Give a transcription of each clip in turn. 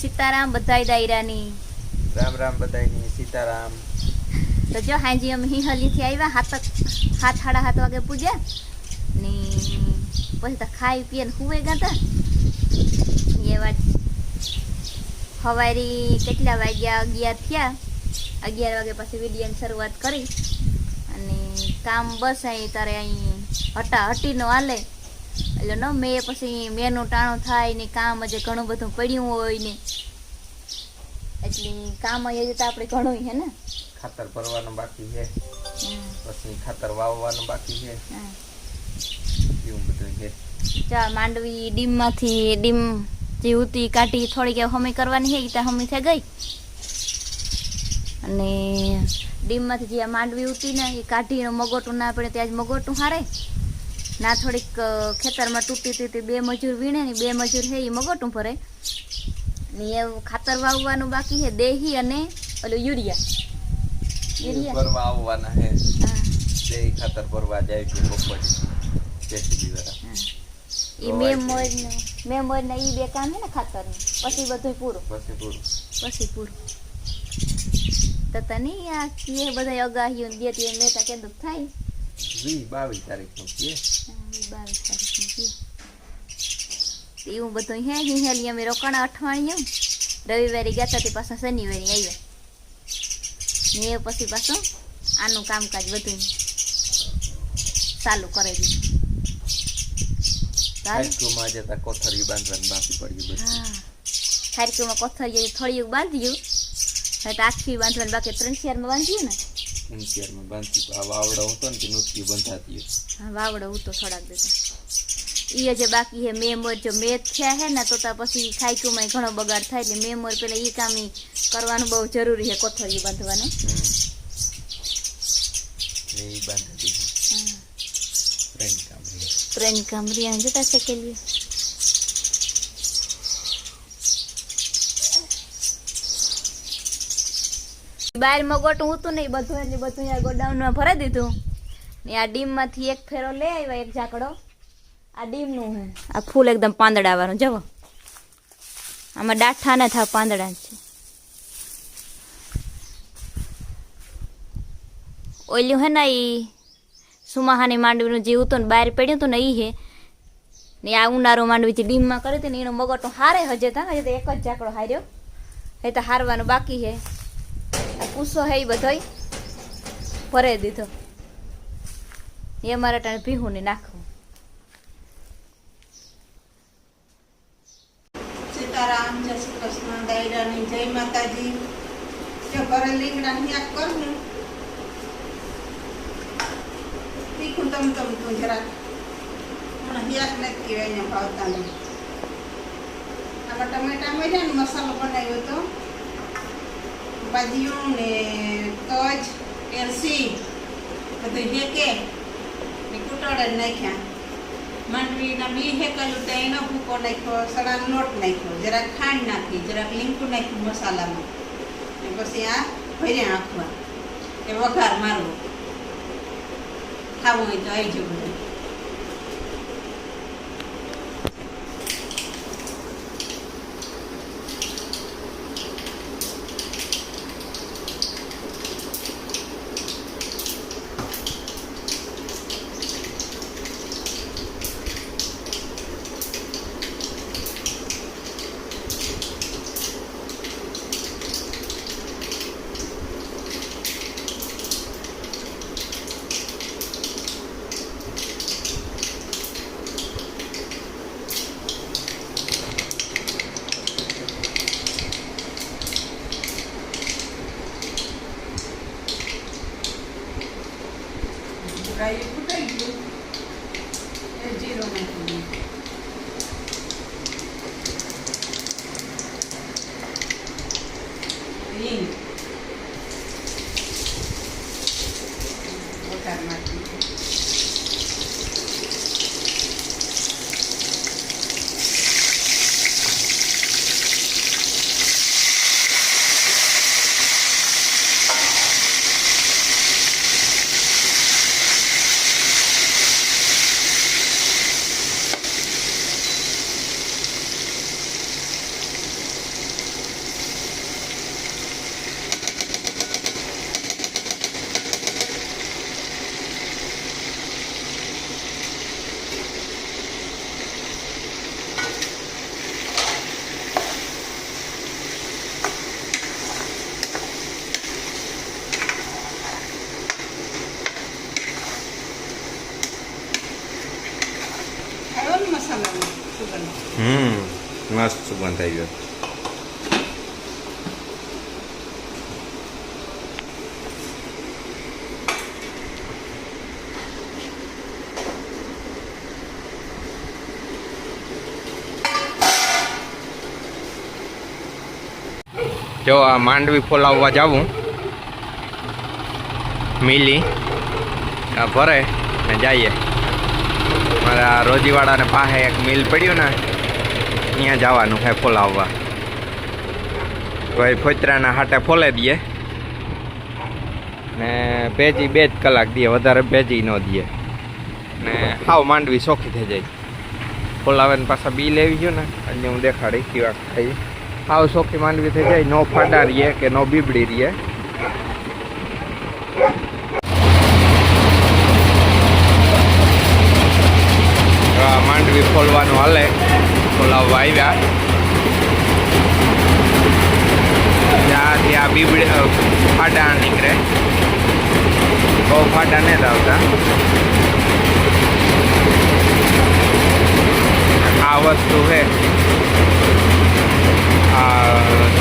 સીતારામ બધાય દાયરાની. રામ રામ બધાયની સીતારામ. તો જો હાજી અમે થી આવ્યા હાથ હાથ સાડા હાથ વાગે પૂજ્યા. ને પછી તો ખાઈ પીએ ને હુવે ગાતા એ વાત હવારી કેટલા વાગ્યા અગિયાર થયા. અગિયાર વાગે પછી વિડીયોની શરૂઆત કરી. અને કામ બસ અહીં તારે અહીં હટા હટીનો હાલે. એટલે ન મેં પછી મેનું ટાણું થાય ને કામ હજી ઘણું બધું પડ્યું હોય ને. એટલે કામ હજી તો આપણે ઘણું હે ને. ખાતર ભરવાનું બાકી છે. પછી ખાતર વાવવાનું બાકી છે. એવું બધું છે. ચા માંડવી ડીમમાંથી ડીમ જે ઉતી કાઢી થોડીક હમી કરવાની છે ત્યાં હમી થઈ ગઈ. અને ડીમમાંથી જે માંડવી ઉતી ને એ કાઢીને મગોટું ના પડે ત્યાં જ મગોટું હારે. ના થોડીક ખેતરમાં તૂટી તૂટી બે મજૂર વીણે ને બે મજૂર છે એ મગોટું ભરે. ને એવું ખાતર વાવવાનું બાકી છે દેહી અને ઓલું યુરિયા. યુરિયા. ભરવા આવવાના હા. ખાતર ભરવા જાય છે બપોરે. જેસીબી વાળા એ મે મોજ ને મે ને એ બે કામ છે ને ખાતરનું પછી બધું પૂરું. પછી પૂરું. પછી પૂરું. તો તને આ કે બધા અગાહીઓ ને દેતી મેં તા થાય? વી બાવીસ તારીખનું છે હા, ઈ બાવીસ તારીખનું છે. તો એવું બધું હે હિંહેલી અમે રોકાણા અઠવાડિયું રવિવારે ગયા તા તે પાછા શનિવારે આવ્યા ને એ પછી પાછું આનું કામકાજ બધું ચાલુ કરી દીધું ચાલ હાઈસ્કૂલમાં જતા કોથળી બાંધવાની બાકી પડ્યું બધું હા ખારકીમાં કોથળીએ થોડીયું બાંધ્યું હવે તો આખી બાંધવાની બાકી ત્રણ ચારમાં બાંધ્યું ને ઉંચિયારમાં બાંધતી આ વાવડો હતો ને તે નુકરી બંધાતી હા વાવડો ઉતો થોડાક દેતા ઈ જે બાકી હે મેમર જો મેચ થયા હે ને તો તો પછી ખાઈકુમાં ઘણો બગાડ થાય. એટલે મેમર પેલા ઈ કામ કરવાનું બહુ જરૂરી છે કોથળી બાંધવાનું. એ બાંધી દીધું પ્રેમ કામ પ્રેમ ટ્રેન કામ રહ્યા જતા શકેલી. બહાર મગોટું હતું નહીં બધું એટલે બધું આ ગોડાઉનમાં ભરાઈ દીધું. ને આ ડીમમાંથી એક ફેરો લઈ આવ્યા, એક ઝાકડો. આ ડીમનું હે. આ ફૂલ એકદમ પાંદડાવાળું જવો આમાં ડાઠા ના થાય પાંદડા છે. ઓલ્યું હે ને એ સુમાહાની માંડવીનું જે હતું ને બહાર પડ્યું હતું ને એ હે. ને આ ઉનારો માંડવી જે ડીમમાં કરી હતી ને એનો મગટો હારે હજે તા હજે તો એક જ ઝાકડો હાર્યો. એ તો હારવાનું બાકી છે પૂસો હે બધોય. ભરે દીધો. એ મારા ટાણે ભીહું ને નાખવું સીતારામ, જય માતાજી. જો ઘરે હિયાક કરનું તીખું તમ તમ તું જરાક. પણ હિયાક નથી કહેવાય ને ભાવતા આમાં ટમેટા મળ્યા ને મસાલો બનાવ્યો તો. ભાજીયું ને તજ એલસી બધું હેકે ને કૂટોળે નાખ્યા માંડવીના બી હેકલું તો એનો ભૂકો નાખ્યો સડાનો લોટ નાખ્યો જરાક ખાંડ નાખી જરાક લીંબુ નાખ્યું મસાલામાં ને પછી આ ભર્યા નાખવા એ વઘાર મારવો ખાવું હોય તો આવી જવું બધું રાઈ ફૂટાઈ ગયું એ જીરો નાખી હિંગ વઘાર નાખી કલરનો સુગંધ હમ મસ્ત સુગંધ થઈ ગયો જો આ માંડવી ફોલાવવા જાવું, મિલી ભરે ને જઈએ. મારા રોજીવાળાને પાસે એક મિલ પડ્યું ને ત્યાં જવાનું છે ફોલાવવા. કોઈ ફોતરાના હાટે ફોલે દઈએ. ને ભેજી બે જ કલાક દઈએ, વધારે ભેજી ન દઈએ. ને હાવ માંડવી સોખી થઈ જાય. ફોલાવે ને પાછા બી લેવી ગયો ને એટલે હું દેખાડી કેવા થઈ હાવ સોખી માંડવી થઈ જાય, નો ફાડા રહીએ કે નો બીબડી રહીએ. માંડવી ફોલવાનું હાલે. ફોલાવવા આવ્યા ત્યાંથી આ બીબડી ફાટા નીકળે. બહુ ફાટા નહીં લાવતા આ વસ્તુ છે. આ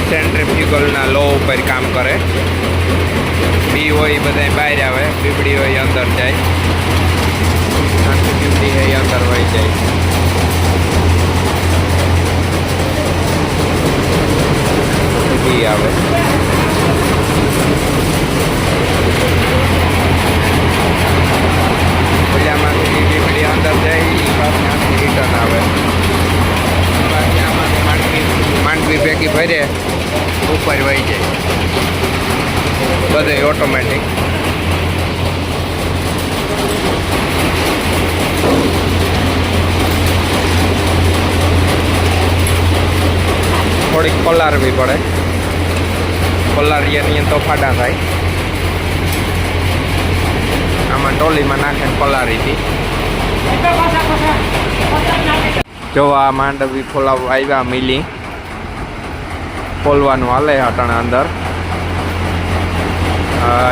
સેન્ટ્રીફ્યુગલના લો ઉપર કામ કરે. બી હોય બધા બહાર આવે, બીબડી હોય અંદર જાય. આખી બીબડી હોય અંદર હોય જાય. બી આવે. ઓલામાંથી બીબડી અંદર જાય એ પાછી આખી રિટર્ન આવે પાછી આમાંથી માંડવી માંડવી ભેગી ભરે, ઉપર વહી જાય. બધે ઓટોમેટિક થોડીક પલારવી પડે. પલારીએ તો ફાટા થાય આમાં ટોલીમાં નાખે પલારી હતી જો આ માંડવી ફોલાવ આવ્યા મિલી ફોલવાનું હાલે હટાણા અંદર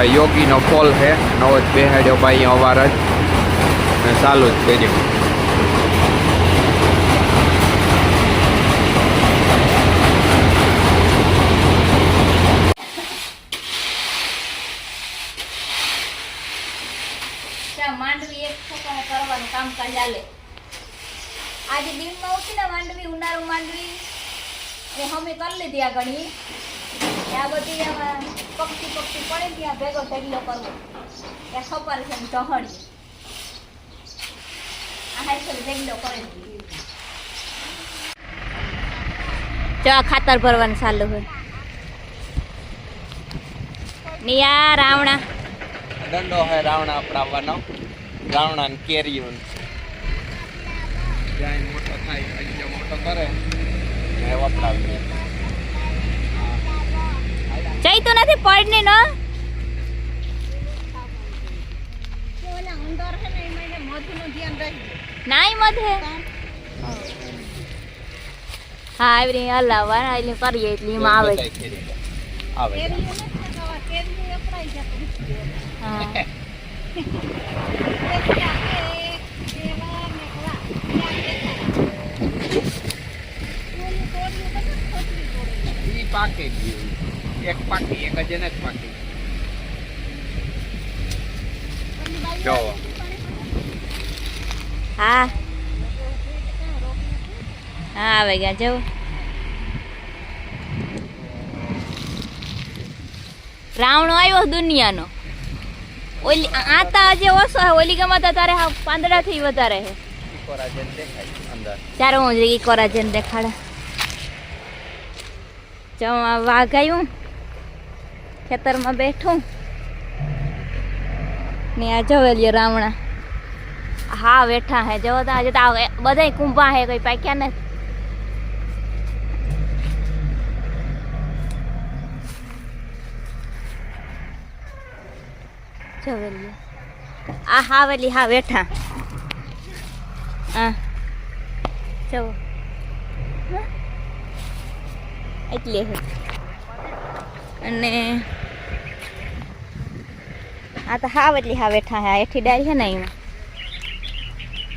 યોગીનો ફોલ છે નવો જ બેહાડ્યો ભાઈ અવાર જ ચાલુ જ કર્યું ત્યાં માંડવી એક ઠેકાણે કરવાનું, કામકાજ ચાલે આજે દીવમાં ઉઠી ને માંડવી, ઉનાળુ માંડવી, એ અમે કરી લીધી આ ઘણી આ બધી આમાં પક્ષી પક્ષી પડે ત્યાં ભેગો ઢગલો કરવો. એ ખબર છે ને ચહડી આ હાઈસલ ઢગલો કરે જો ખાતર ભરવાનું ચાલુ હોય. નિયા રાવણા. દંડો હોય રાવણા અપડાવવાનો રાવણા ને કેરીયું જાય મોટો થાય અહીંયા મોટો કરે ને નથી પડને ન નાઈ મધે હા. એવી હલાવવા એટલે કરીએ એટલે એમાં આવે. આવે હા ઈ પાકે એક પાકી એક જ એને જ પાકી. જો. હા. હા આવે ગયા. જવું રાવણો આવ્યો દુનિયાનો. ઓલી આતા જે ઓછો હે ઓલી ગમાતા તારે પાંદડાથી વધારે હે કોરાજન દેખાય અંદર. ચારો હું જઈ કોરા જઈને દેખાડે. જો આ વાઘ આવ્યું ખેતરમાં બેઠું. ને આ જવેલીએ રાવણા. હા બેઠા હે. જવો આજે તો બધા કુંભા હે, કઈ પાક્યા ને જવેલીએ આ હાવેલી હા બેઠા હા. જવો હા. એટલે. અને આ તો હાવ એટલી હા બેઠા હા એઠી ડાળી છે ને એમાં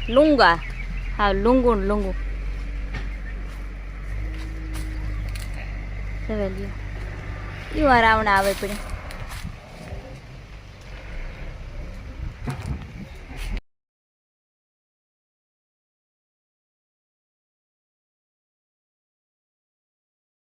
લુંગા. હા, લુંગુ લુંગુ. સવેલિયો ઈ રાવણ આવે પડે.